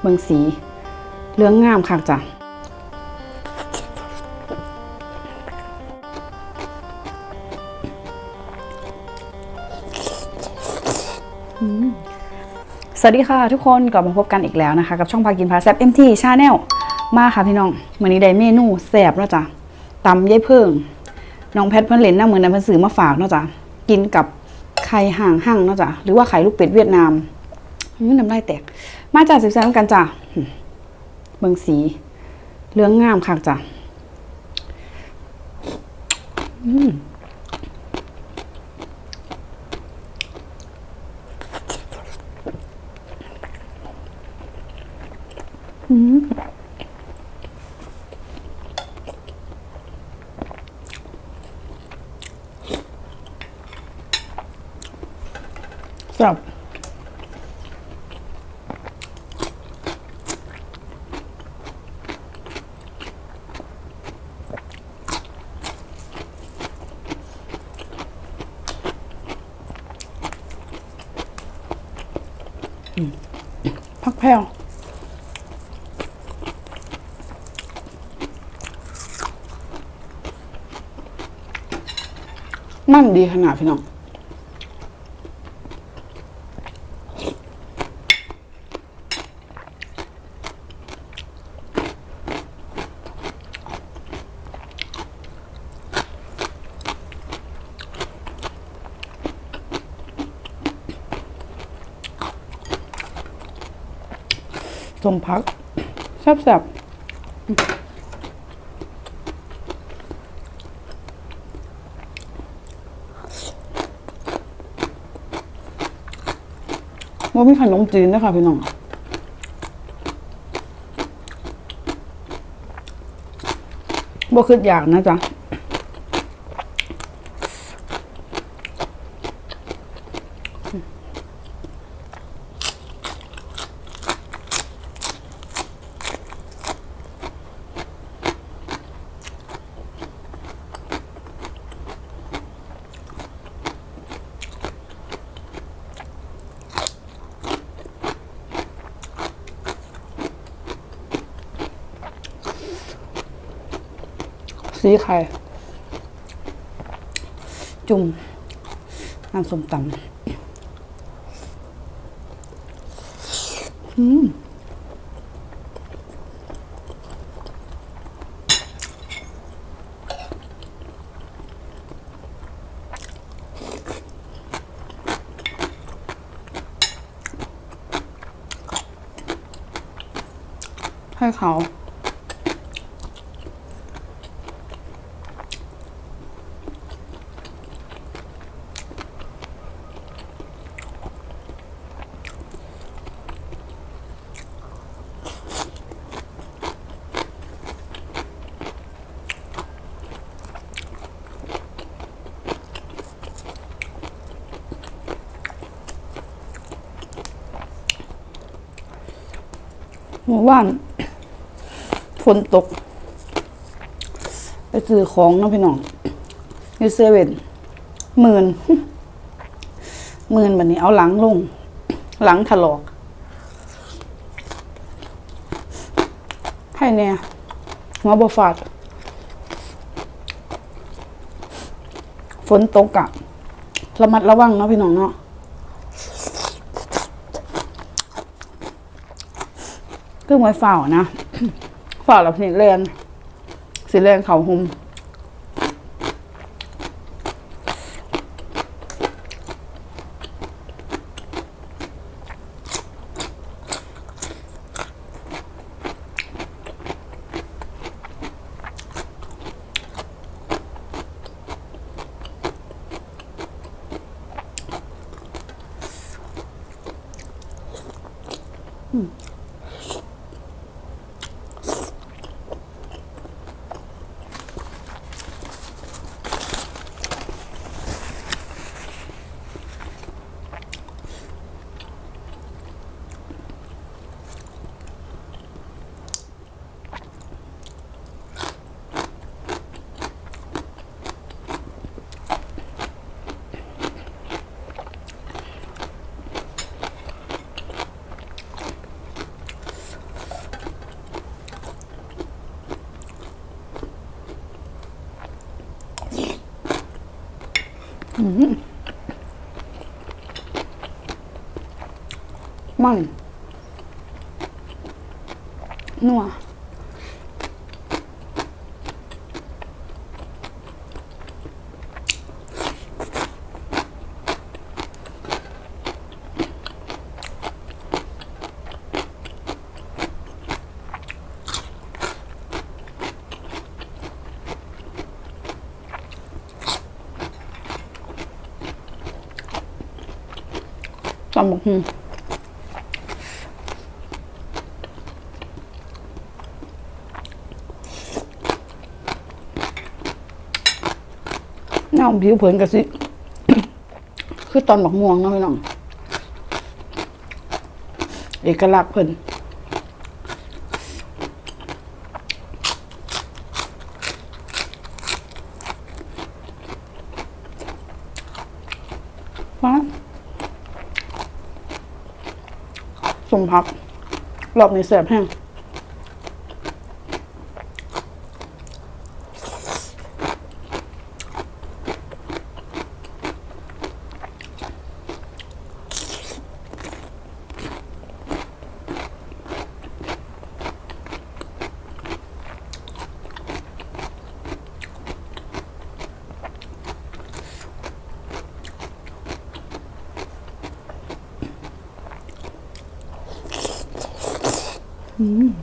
เบิ่งสีเหลืองงามคักจ้ะสวัสดีค่ะทุกคนกลับมาพบกันอีกแล้วนะคะ กับช่องพากินพาแซบ MT Channel มาค่ะพี่น้องวันนี้ได้เมนูแซ่บแล้วจ้ะตำยายเพิ่งน้องแพทเพิ่นเล่นน้ำมือนั้นเพิ่นซื้อมาฝากเนาะจ้ะกินกับไข่ห่างห่างเนาะจ้ะหรือว่าไข่ลูกเป็ดเวียดนาม น้ำลายแตก มาจากสิบแซมกันจ้ะเบิ่งสีเหลืองงามคักจ้ะอืมอืมจับ พักแพ้วมันดีขนาดพี่น้อง สมพักแซ่บๆว่ามีขนมจีนนะคะพี่น้องบ่คืออยากนะจ๊ะ สีไข่จุ่มน้ำส้มตำอืมให้เขา หมู่บ้านฝนตก ไปซื้อของนะพี่น้องอยู่เซเว่นหมื่นหมื่นแบบนี้เอาหลังลง หลังถลอกให้เนี่ยหัวบฟาดฝนตกอะระมัดระวังเนาะพี่น้องเนาะ คือมวยฝ่านะฝ่าแล้วพี่เรงสีแรงเขาหุม มันนัวตำบักหุ่ง น้ำผิวเผินกะสิคือตอนบักม่วงเนาะพี่น้อง เอกลักษณ์เพิ่นว้าสมพักรอบนี้แสบแห้ง เ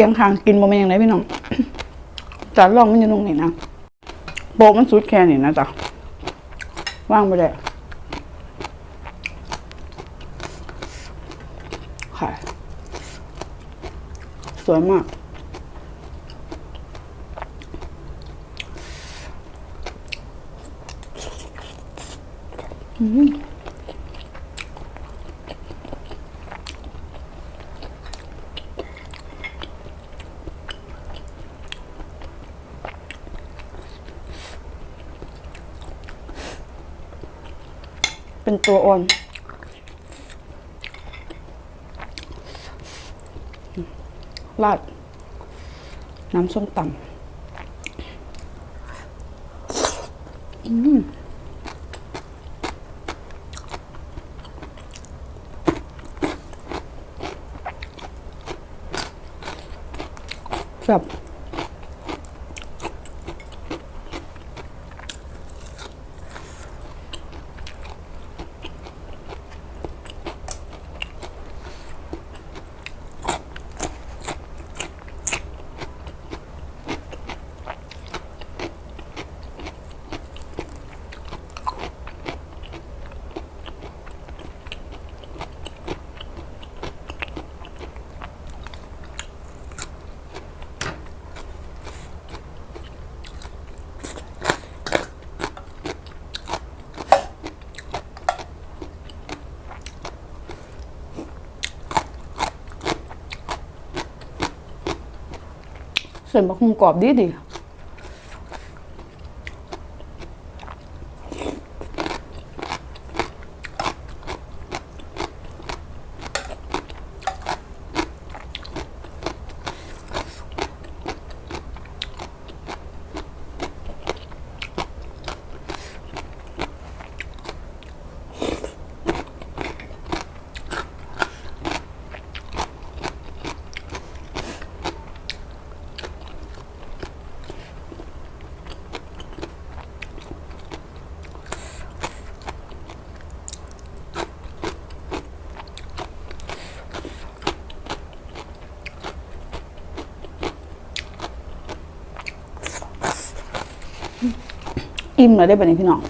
อียงทางกินบ่แม่นยังไงพี่น้องจานรองมันอยู่ตรงนี้นะโปมันสุดแค่นี้นะจ๊ะว่างไปได้ค่ะสวยมาก อือ เป็นตัวอ่อน ราด น้ำส้มตำอืมแบบ เส้นบะฮุงกรอบดีดี อิ่มเลยได้แบบนี้พี่น้อง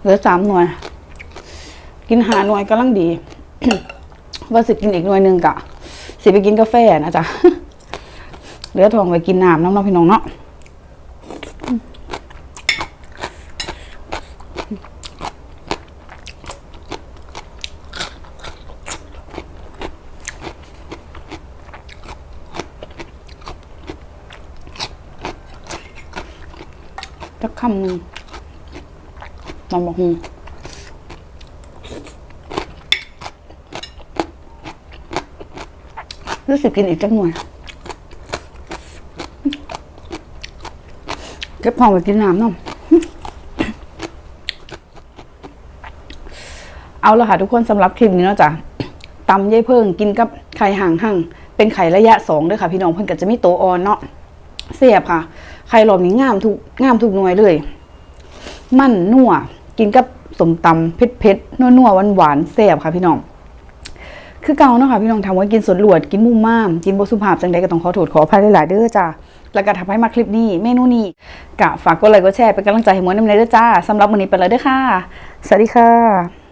เหลือสามหน่วย กินหาหน่วยกำลังดี ว่าสิกินอีกหน่วยหนึ่งกะสิไปกินกาแฟนะจ๊ะเหลือทองไปกินน้ำน้ำเน้องพี่น้องเนาะสักคำหนึ่ง ตอนบอกฮูรู้สึกกินอีกจักหน่วยเก็บของไปกินน้ำน้ำเอาละค่ะทุกคนสำหรับคลิปนี้เนาะจ้ะตำยายเพิ่งกินกับไข่ห่างห่างเป็นไข่ระยะสองด้วยค่ะ พี่น้องเพิ่นก็จะมีโตอ่อนเนาะเสียบค่ะ ไข่หลอมนี้งามทุกงามทุกหน่วยเลย มันนัว กินกับสมตำเผ็ดเผ็ดนัวนัวหวานหวานๆเสียบค่ะพี่น้อง คือเก่าเนาะค่ะพี่น้องทำว่ากินสดหลวดกินมุมม่ามกินบสุภาพจังใดก็ต้องขอโทษขออภัยหลายๆเด้อจ้าแล้วก็ทำให้มาคลิปนี้เมนูนี้กะฝากกดไลค์กดแชร์เป็นกำลังใจให้หมวยน้ำเนเด้อจ้าสำหรับวันนี้ไปเลยเด้อค่ะ สวัสดีค่ะ